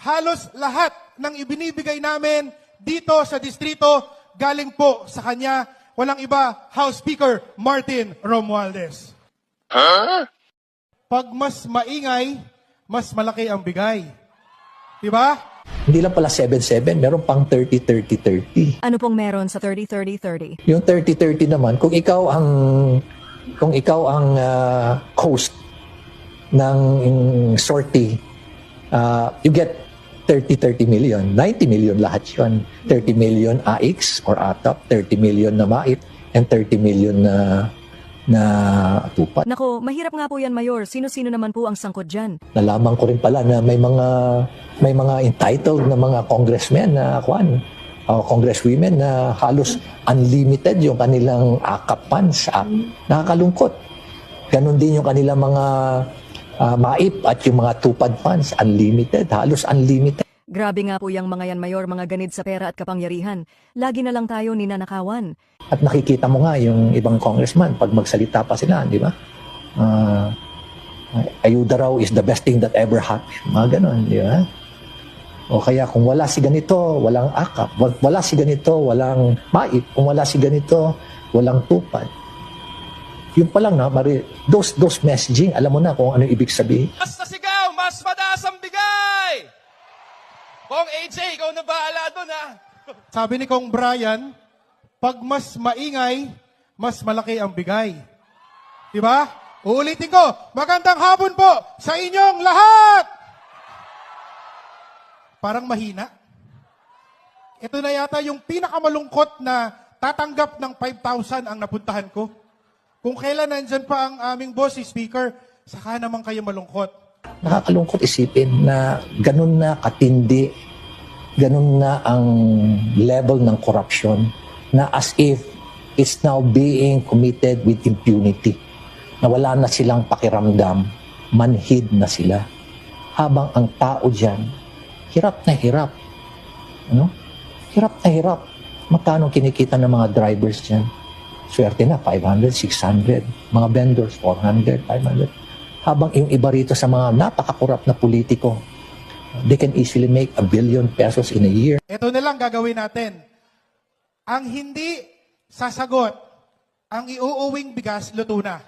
halos lahat ng ibinibigay namin dito sa distrito galing po sa kanya. Walang iba, House Speaker Martin Romualdez. Pag mas maingay, mas malaki ang bigay. Diba? Hindi lang pala 7-7, meron pang 30-30-30. Ano pong meron sa 30-30-30? Yung 30-30 naman, kung ikaw ang kung ikaw ang ah, host ng sortie, ah, you get 30-30 million. 90 million lahat yun. 30 million AX or ATAP, 30 million na MAIT, and 30 million na na tupat. Nako, mahirap nga po yan, Mayor. Sino-sino naman po ang sangkot dyan? Nalaman ko rin pala na may mga may mga entitled na mga congressmen na kwan o congresswomen na halos unlimited yung kanilang akap funds. Ah, Nakakalungkot. Ganon din yung kanilang mga ah, maip at yung mga tupad funds. Unlimited. Halos unlimited. Grabe nga po yung mga yan, Mayor, mga ganid sa pera at kapangyarihan. Lagi na lang tayo ninanakawan. At nakikita mo nga yung ibang congressman pag magsalita pa sila, di ba? Ah, ayuda raw is the best thing that ever happened. Mga ganon, di ba? O kaya kung wala si ganito, walang akap. Wa- Wala si ganito, walang maip. Kung wala si ganito, walang tupad. Yun pa lang na, mari, those, those messaging, alam mo na kung ano ibig sabihin. AJ, ikaw na bahala doon ha. Sabi ni Kong Brian, pag mas maingay, mas malaki ang bigay. Diba? Uulitin ko, magandang hapon po sa inyong lahat! Parang mahina. Ito na yata yung pinakamalungkot na tatanggap ng 5,000 ang napuntahan ko. Kung kailan nandyan pa ang aming boss, si speaker, saka naman kayo malungkot. Nakakalungkot isipin na ganun na katindi, ganun na ang level ng corruption na as if it's now being committed with impunity. Na wala na silang pakiramdam, manhid na sila. Habang ang tao dyan, hirap na hirap. Ano? Hirap na hirap. Magkano kinikita ng mga drivers dyan? Swerte na, 500, 600. Mga vendors, 400, 500 habang yung iba rito sa mga napakakurap na politiko, they can easily make a billion pesos in a year. Ito na lang gagawin natin. Ang hindi sasagot, ang iuuwing bigas, luto na.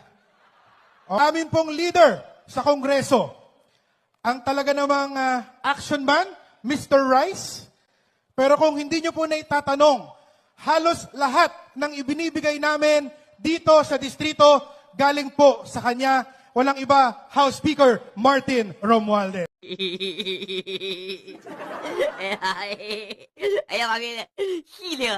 O, amin pong leader sa Kongreso, ang talaga namang ah, action man, Mr. Rice. Pero kung hindi nyo po na itatanong, halos lahat ng ibinibigay namin dito sa distrito, galing po sa kanya. Walang iba, House Speaker Martin Romualdez. Ayaw kami. Sino?